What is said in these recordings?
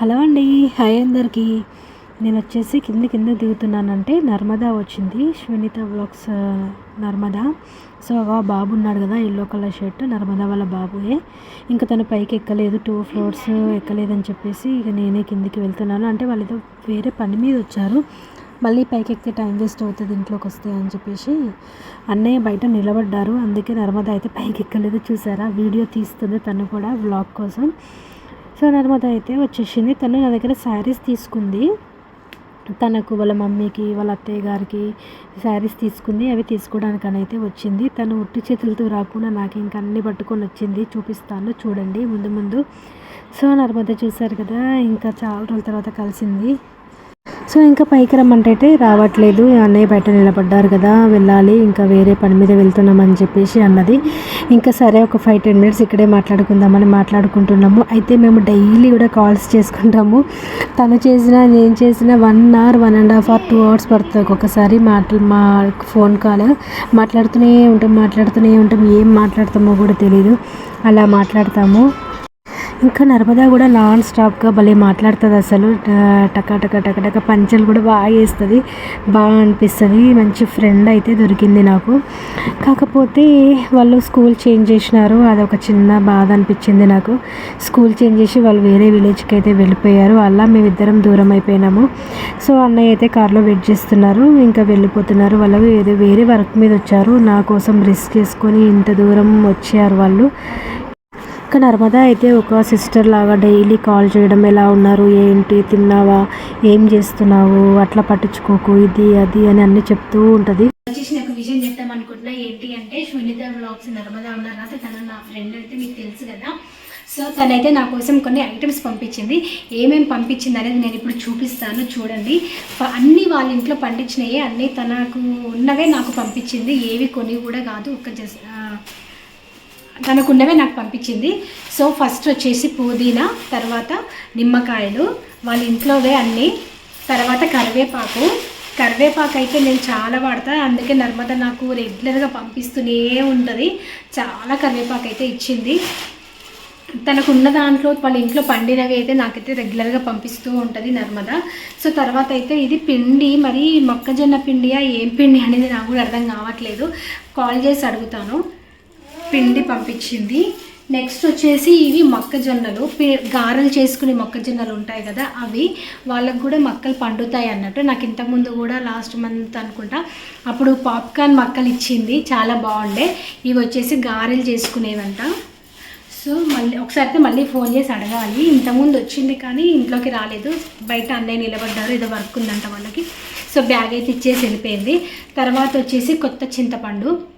Hello అండి hi అందరికీ. నేను వచ్చేసి కింద కింద దిగుతున్నానంటే నర్మదా వచ్చింది శ్వనిత బ్లాగ్స్ నర్మదా. సో ఆ బాబు ఉన్నాడు కదా ఎల్లో కలర్ షర్ట్ నర్మదా వాళ్ళ బాబుయే. ఇంకా తను పైకి ఎక్కలేదు టూ ఫ్లోర్స్ ఎక్కలేదని చెప్పేసి ఇక నేనే కిందికి వెళ్తున్నాను. అంటే వాళ్ళేదో వేరే పని మీద వచ్చారు. మళ్ళీ పైకి ఎక్కితే టైం వేస్ట్ అవుతుంది ఇంట్లోకి వస్తే అని చెప్పేసి అన్నయ్య బయట నిలబడ్డారు. అందుకే నర్మదా అయితే పైకి ఎక్కలేదు చూసారా? వీడియో తీస్తుంది తను కూడా వ్లాగ్ కోసం. సో నర్మద అయితే వచ్చేసింది. తను నా దగ్గర శారీస్ తీసుకుంది. తనకు వాళ్ళ మమ్మీకి వాళ్ళ అత్తయ్య గారికి శారీస్ తీసుకుంది. అవి తీసుకోవడానికి వచ్చింది. తను ఉట్టి చేతులతో రాకుండా నాకు ఇంకా అన్ని పట్టుకొని వచ్చింది. చూపిస్తాను చూడండి. ముందు ముందు. సో నర్మద చూశారు కదా ఇంకా చాలా రోజుల తర్వాత కలిసింది. సో ఇంకా పైకి రమ్మంటే రావట్లేదు. అన్నయ్య బయట నిలబడ్డారు కదా వెళ్ళాలి ఇంకా వేరే పని మీద వెళ్తున్నామని చెప్పేసి అన్నది. ఇంకా సరే ఒక ఫైవ్ టెన్ మినిట్స్ ఇక్కడే మాట్లాడుకుందామని మాట్లాడుకుంటున్నాము. అయితే మేము డైలీ కూడా కాల్స్ చేసుకుంటాము. తను చేసిన నేను చేసిన one hour one and half hour two hours పడుతుంది ఒక్కొక్కసారి. మాటలు మా ఫోన్ కాల్ మాట్లాడుతూనే ఉంటాం మాట్లాడుతూనే ఉంటాం. ఏం మాట్లాడతామో కూడా తెలియదు అలా మాట్లాడతాము. ఇంకా నర్మదా కూడా నాన్ స్టాప్గా భలే మాట్లాడుతుంది అసలు. టక టక టక టక పంచలు కూడా బాగా వేస్తుంది బాగా అనిపిస్తుంది. మంచి ఫ్రెండ్ అయితే దొరికింది నాకు. కాకపోతే వాళ్ళు స్కూల్ చేంజ్ చేసినారు. అదొక చిన్న బాధ అనిపించింది నాకు. స్కూల్ చేంజ్ చేసి వాళ్ళు వేరే విలేజ్కి అయితే వెళ్ళిపోయారు. అలా మేమిద్దరం దూరం అయిపోయినాము. సో అన్నయ్య అయితే కార్లో వెయిట్ చేస్తున్నారు. ఇంకా వెళ్ళిపోతున్నారు వాళ్ళు. వేరే వేరే వర్క్ మీద వచ్చారు. నా కోసం రిస్క్ చేసుకొని ఇంత దూరం వచ్చారు వాళ్ళు. ఇంకా నర్మదా అయితే ఒక సిస్టర్ లాగా డైలీ కాల్ చేయడం ఎలా ఉన్నారు ఏంటి తిన్నావా ఏం చేస్తున్నావు అట్లా పట్టించుకోకు ఇది అది అని అన్ని చెప్తూ ఉంటుంది. వచ్చేసి నాకు విషయం చెప్తాం అనుకుంటున్నా. ఏంటి అంటే సునీత బ్లాగ్స్ నర్మద ఉన్నారు. కదా తను నా ఫ్రెండ్ అయితే మీకు తెలుసు కదా. సో తనైతే నా కోసం కొన్ని ఐటమ్స్ పంపించింది. ఏమేమి పంపించింది అనేది నేను ఇప్పుడు చూపిస్తాను. చూడండి. అన్నీ వాళ్ళ ఇంట్లో పండించినవి అన్నీ తనకు ఉన్నవే నాకు పంపించింది. ఏవి కొని కూడా కాదు. ఒక జస్ట్ తనకున్నవే నాకు పంపించింది. సో ఫస్ట్ వచ్చేసి పుదీనా తర్వాత నిమ్మకాయలు వాళ్ళ ఇంట్లోవే అన్నీ తర్వాత కరివేపాకు. కరివేపాకు అయితే నేను చాలా వాడతా అందుకే నర్మద నాకు రెగ్యులర్గా పంపిస్తూనే ఉంటుంది. చాలా కరివేపాకు అయితే ఇచ్చింది. తనకున్న దాంట్లో వాళ్ళ ఇంట్లో పండినవి అయితే నాకైతే రెగ్యులర్గా పంపిస్తూ ఉంటుంది నర్మద. సో తర్వాత అయితే ఇది పిండి మరి మొక్కజొన్న పిండియా ఏం పిండి అనేది నాకు కూడా అర్థం కావట్లేదు. కాల్ చేసి అడుగుతాను. పిండి పంపించింది. నెక్స్ట్ వచ్చేసి ఇవి మొక్కజొన్నలు. గారెలు చేసుకునే మొక్కజొన్నలు ఉంటాయి కదా అవి. వాళ్ళకు కూడా మొక్కలు పండుతాయి అన్నట్టు. నాకు ఇంతకుముందు కూడా లాస్ట్ మంత్ అనుకుంటా. అప్పుడు పాప్కార్న్ మొక్కలు ఇచ్చింది. చాలా బాగుండే. ఇవి వచ్చేసి గారెలు చేసుకునేవంట. సో మళ్ళీ ఒకసారి అయితే మళ్ళీ ఫోన్ చేసి అడగాలి. ఇంతకుముందు వచ్చింది కానీ ఇంట్లోకి రాలేదు. బయట అన్నయ్య నిలబడ్డారు. ఏదో వర్క్ ఉందంట వాళ్ళకి. సో బ్యాగ్ అయితే ఇచ్చేసి వెళ్ళిపోయింది. తర్వాత వచ్చేసి కొత్త చింతపండు.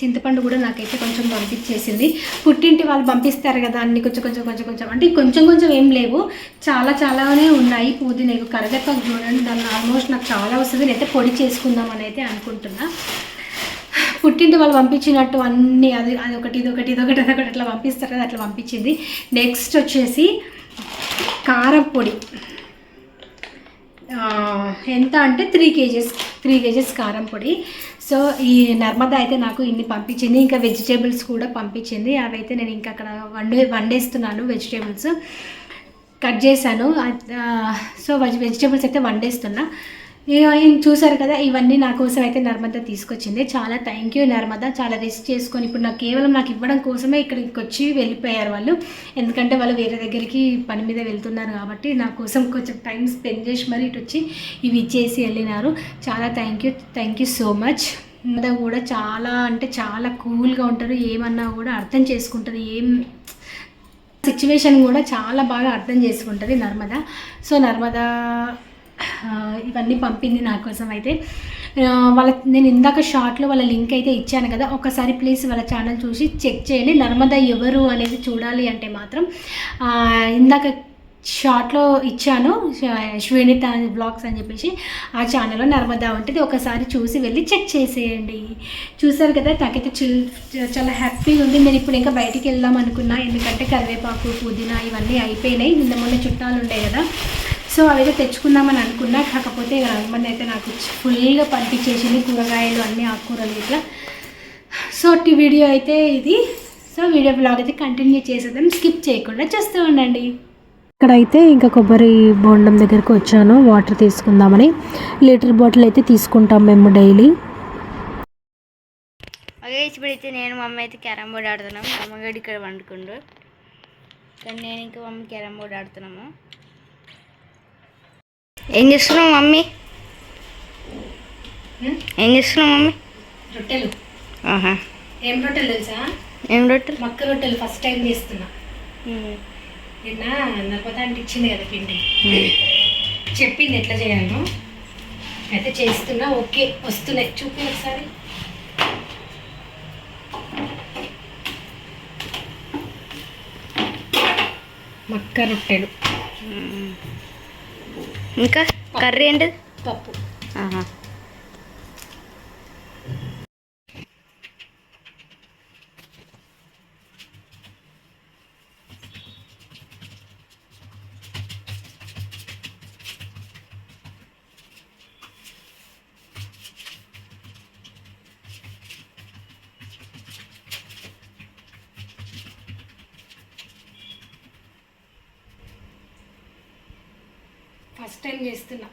చింతపండు కూడా నాకైతే కొంచెం పంపించేసింది. పుట్టింటి వాళ్ళు పంపిస్తారు కదా అన్ని కొంచెం కొంచెం కొంచెం కొంచెం. అంటే కొంచెం కొంచెం ఏం లేవు. చాలా చాలానే ఉన్నాయి. పుదీనాకు ఇగో కరివేపాకు చూడండి. దాన్ని ఆల్మోస్ట్ నాకు చాలా వస్తుంది. నేనైతే పొడి చేసుకుందామని అయితే అనుకుంటున్నా. పుట్టింటి వాళ్ళు పంపించినట్టు అన్ని అది అది ఒకటి ఇది ఒకటి ఇది ఒకటి అదొకటి అట్లా పంపిస్తారు కదా అట్లా పంపించింది. నెక్స్ట్ వచ్చేసి కారం పొడి. ఎంత అంటే త్రీ కేజెస్ త్రీ కేజెస్ కారం పొడి. సో ఈ నర్మదా అయితే నాకు ఇన్ని పంపించింది. ఇంకా వెజిటేబుల్స్ కూడా పంపించింది. అవి అయితే నేను ఇంకా అక్కడ వండే వండేస్తున్నాను వెజిటేబుల్స్ కట్ చేశాను. సో వెజిటేబుల్స్ అయితే వండేస్తున్నా చూసారు కదా ఇవన్నీ నా కోసం అయితే నర్మదా తీసుకొచ్చింది. చాలా థ్యాంక్ యూ నర్మదా. చాలా రిస్క్ చేసుకొని ఇప్పుడు నాకు కేవలం నాకు ఇవ్వడం కోసమే ఇక్కడికి వచ్చి వెళ్ళిపోయారు వాళ్ళు. ఎందుకంటే వాళ్ళు వేరే దగ్గరికి పని మీద వెళ్తున్నారు కాబట్టి నా కోసం కొంచెం టైం స్పెండ్ చేసి మరి ఇటు వచ్చి ఇవి ఇచ్చేసి వెళ్ళినారు. చాలా thank you thank you so much Narmada కూడా చాలా అంటే చాలా కూల్గా ఉంటారు. ఏమన్నా కూడా అర్థం చేసుకుంటారు ఏం సిచ్యువేషన్ కూడా చాలా బాగా అర్థం చేసుకుంటుంది నర్మద. సో నర్మదా ఇవన్నీ పంపింది నా కోసం అయితే. వాళ్ళ నేను ఇందాక షార్ట్లో వాళ్ళ లింక్ అయితే ఇచ్చాను కదా ఒకసారి ప్లీజ్ వాళ్ళ ఛానల్ చూసి చెక్ చేయండి. నర్మద ఎవరు అనేది చూడాలి అంటే మాత్రం ఇందాక షార్ట్లో ఇచ్చాను శ్వేనిత బ్లాగ్స్ అని చెప్పేసి ఆ ఛానల్లో నర్మదా ఉంటుంది ఒకసారి చూసి వెళ్ళి చెక్ చేసేయండి. చూసారు కదా నాకైతే చిల్ చాలా హ్యాపీగా ఉంది. నేను ఇప్పుడు ఇంకా బయటికి వెళ్దాం అనుకున్నా ఎందుకంటే కరివేపాకు పుదీనా ఇవన్నీ అయిపోయినాయి. నిన్న మొన్న చుట్టాలు ఉండే కదా సో అవైతే తెచ్చుకుందామని అనుకున్నా. కాకపోతే నర్మద అయితే నాకు ఫుల్గా పంపించేసింది కూరగాయలు అన్నీ ఆకుకూరలు ఇట్లా. సో టీ వీడియో అయితే ఇది. సో వీడియో బ్లాగ్ అయితే కంటిన్యూ చేసేద్దాం. స్కిప్ చేయకుండా చూస్తూ ఉండండి. ఇక్కడైతే ఇంకా కొబ్బరి బోండం దగ్గరికి వచ్చాను. వాటర్ తీసుకుందామని. లీటర్ బాటిల్ అయితే తీసుకుంటాం మేము డైలీ. ఇప్పుడైతే నేను మమ్మీ అయితే క్యారమ్ బోర్డ్ ఆడుతున్నాం. మా అమ్మగాడు ఇక్కడ వండుకుండు కానీ నేను ఇంకా మమ్మీ క్యారమ్ బోర్డ్ ఆడుతున్నాము. ఏం చేస్తున్నావు మమ్మీ? ఏం చేస్తున్నావు మమ్మీ? రొట్టెలు. ఆహా. ఏం రొట్టెలు తెలుసా? ఏం రొట్టెలు? మక్క రొట్టెలు ఫస్ట్ టైం చేస్తున్నా. నిన్న నర్మదా అంటే ఇచ్చింది కదా పిండి. చెప్పింది ఎట్లా చేయాలో అయితే చేస్తున్నా ఓకే వస్తున్నాయి. చూపి ఒకసారి. మక్క రొట్టెలు. ఇంకా కర్రీ ఏంటిది పప్పు. ఫస్ట్ టైం చేస్తున్నా.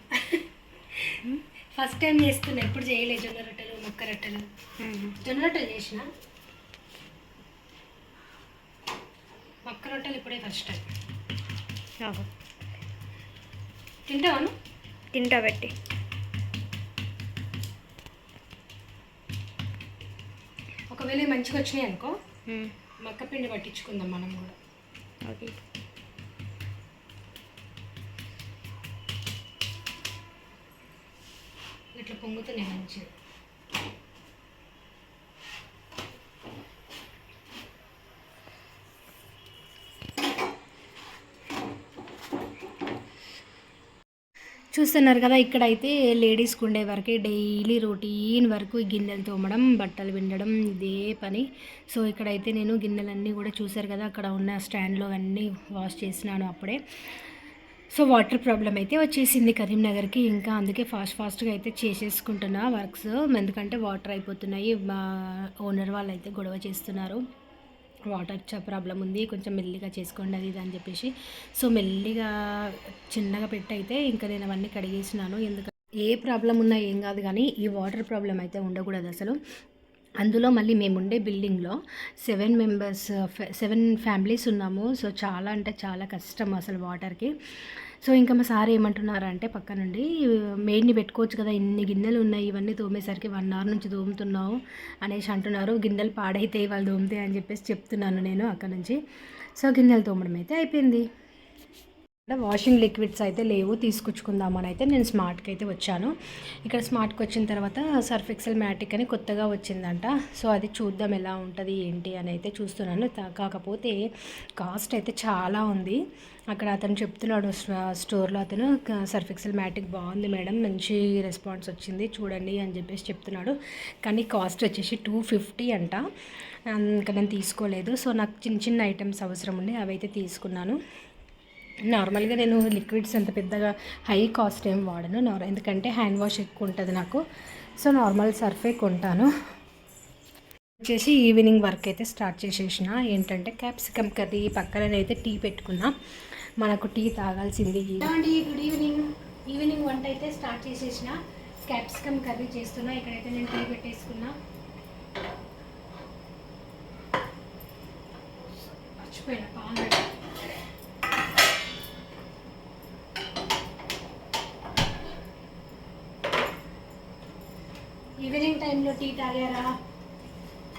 ఫస్ట్ టైం చేస్తున్నా. ఎప్పుడు చేయలేదు జొన్న రొట్టెలు మొక్క రొట్టెలు. జొన్న రొట్టెలు చేసిన? మొక్క రొట్టెలు ఇప్పుడే ఫస్ట్ టైం. తింటావాను తింటా పెట్టి ఒకవేళ మంచిగా వచ్చినాయి అనుకో మక్క పిండి పట్టించుకుందాం మనం కూడా. ఓకే. పొంగుతున్నాయి మంచిగా చూస్తున్నారు కదా ఇక్కడైతే లేడీస్కి ఉండే వరకే డైలీ రొటీన్ వరకు గిన్నెలు తోమడం బట్టలు పిండడం ఇదే పని. సో ఇక్కడైతే నేను గిన్నెలన్నీ కూడా చూసారు కదా అక్కడ ఉన్న స్టాండ్లో అన్నీ వాష్ చేసినాను అప్పుడే. సో వాటర్ ప్రాబ్లం అయితే వచ్చేసింది కరీంనగర్కి. ఇంకా అందుకే ఫాస్ట్ ఫాస్ట్గా అయితే చేసేసుకుంటున్నా వర్క్స్. ఎందుకంటే వాటర్ అయిపోతున్నాయి. మా ఓనర్ వాళ్ళు అయితే గొడవ చేస్తున్నారు. వాటర్ ప్రాబ్లం ఉంది. కొంచెం మెల్లిగా చేసుకోండి అది ఇది అని చెప్పేసి. సో మెల్లిగా చిన్నగా పెట్టయితే ఇంకా నేను అవన్నీ కడిగేసినాను. ఎందుకంటే ఏ ప్రాబ్లం ఉన్నా ఏం కాదు కానీ ఈ వాటర్ ప్రాబ్లం అయితే ఉండకూడదు అసలు. అందులో మళ్ళీ మేము ఉండే బిల్డింగ్లో సెవెన్ మెంబర్స్ సెవెన్ ఫ్యామిలీస్ ఉన్నాము. సో చాలా అంటే చాలా కష్టం అసలు వాటర్కి. సో ఇంకా మా సార్ ఏమంటున్నారంటే పక్క నుండి మెయిడ్ని పెట్టుకోవచ్చు కదా ఇన్ని గిన్నెలు ఉన్నాయి ఇవన్నీ తోమేసరికి వన్ అవర్ నుంచి తోముతున్నావు అనేసి అంటున్నారు. గిన్నెలు పాడైతే వాళ్ళు తోమితే అని చెప్పేసి చెప్తున్నాను నేను అక్కడ నుంచి. సో గిన్నెలు తోమడం అయితే అయిపోయింది. వాషింగ్ లిక్విడ్స్ అయితే లేవు తీసుకొచ్చుకుందామని అయితే నేను స్మార్ట్కి అయితే వచ్చాను. ఇక్కడ స్మార్ట్కి వచ్చిన తర్వాత సర్ఫ్ ఎక్సెల్ మ్యాటిక్ అని కొత్తగా వచ్చిందంట. సో అది చూద్దాం ఎలా ఉంటుంది ఏంటి అని అయితే చూస్తున్నాను. కాకపోతే కాస్ట్ అయితే చాలా ఉంది. అక్కడ అతను చెప్తున్నాడు స్టోర్లో అతను సర్ఫ్ ఎక్సెల్ మ్యాటిక్ బాగుంది మేడం మంచి రెస్పాన్స్ వచ్చింది చూడండి అని చెప్పేసి చెప్తున్నాడు. కానీ కాస్ట్ వచ్చేసి టూ ఫిఫ్టీ అంట. ఇంకా నేను తీసుకోలేదు. సో నాకు చిన్న చిన్న ఐటమ్స్ అవసరం ఉండి అవి అయితే తీసుకున్నాను. నార్మల్గా నేను లిక్విడ్స్ అంత పెద్దగా హై కాస్ట్ ఏం వాడను. నార్ ఎందుకంటే హ్యాండ్ వాష్ ఎక్కువ ఉంటుంది నాకు. సో నార్మల్ సర్ఫే కొంటాను. వచ్చేసి ఈవినింగ్ వర్క్ అయితే స్టార్ట్ చేసేసిన. ఏంటంటే క్యాప్సికమ్ కర్రీ పక్కన అయితే టీ పెట్టుకున్నా. మనకు టీ తాగాల్సింది అండి గుడ్ ఈవినింగ్ ఈవినింగ్ వంట అయితే స్టార్ట్ చేసేసిన. క్యాప్సికమ్ కర్రీ చేస్తున్నా. ఇక్కడైతే నేను టీ పెట్టేసుకున్నా. మర్చిపోయినా బాగున్నాడు ఈవినింగ్ టైంలో టీ తాగారా?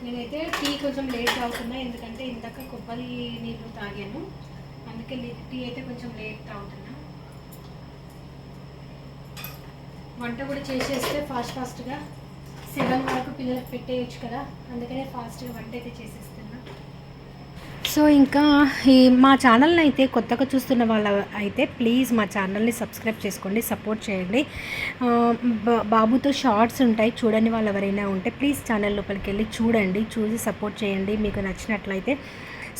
నేనైతే టీ కొంచెం లేట్ తాగుతున్నా ఎందుకంటే ఇందాక కొబ్బరి నీళ్ళు తాగాను. అందుకే టీ అయితే కొంచెం లేట్ తాగుతున్నా. వంట కూడా చేసేస్తే ఫాస్ట్ ఫాస్ట్గా సెవెన్ వరకు పిల్లలకు పెట్టేయచ్చు కదా అందుకనే ఫాస్ట్గా వంట అయితే చేసేస్తాను సో ఇంకా ఈ మా ఛానల్ని అయితే కొత్తగా చూస్తున్న వాళ్ళ అయితే ప్లీజ్ మా ఛానల్ని సబ్స్క్రైబ్ చేసుకోండి సపోర్ట్ చేయండి. బా- బాబుతో షార్ట్స్ ఉంటాయి చూడని వాళ్ళు ఎవరైనా ఉంటే ప్లీజ్ ఛానల్ లోపలికి వెళ్ళి చూడండి చూసి సపోర్ట్ చేయండి మీకు నచ్చినట్లయితే.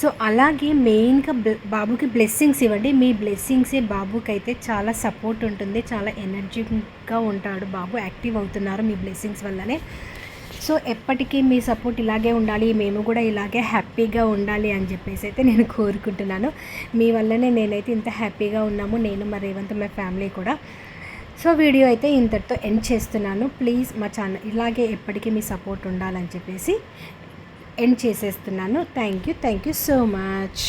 సో అలాగే మెయిన్గా బ్ల- బాబుకి బ్లెస్సింగ్స్ ఇవ్వండి. మీ బ్లెస్సింగ్సే బాబుకి అయితే చాలా సపోర్ట్ ఉంటుంది చాలా ఎనర్జీగా ఉంటాడు బాబు యాక్టివ్ అవుతున్నారు మీ బ్లెస్సింగ్స్ వల్లనే. సో ఎప్పటికీ మీ సపోర్ట్ ఇలాగే ఉండాలి మేము కూడా ఇలాగే హ్యాపీగా ఉండాలి అని చెప్పేసి అయితే నేను కోరుకుంటున్నాను. మీ వల్లనే నేనైతే ఇంత హ్యాపీగా ఉన్నాము. నేను మా రేవంత్ మా ఫ్యామిలీ కూడా. సో వీడియో అయితే ఇంతటితో ఎండ్ చేస్తున్నాను. ప్లీజ్ మా ఛానల్ ఇలాగే ఎప్పటికీ మీ సపోర్ట్ ఉండాలని చెప్పేసి ఎండ్ చేసేస్తున్నాను. Thank you. Thank you so much.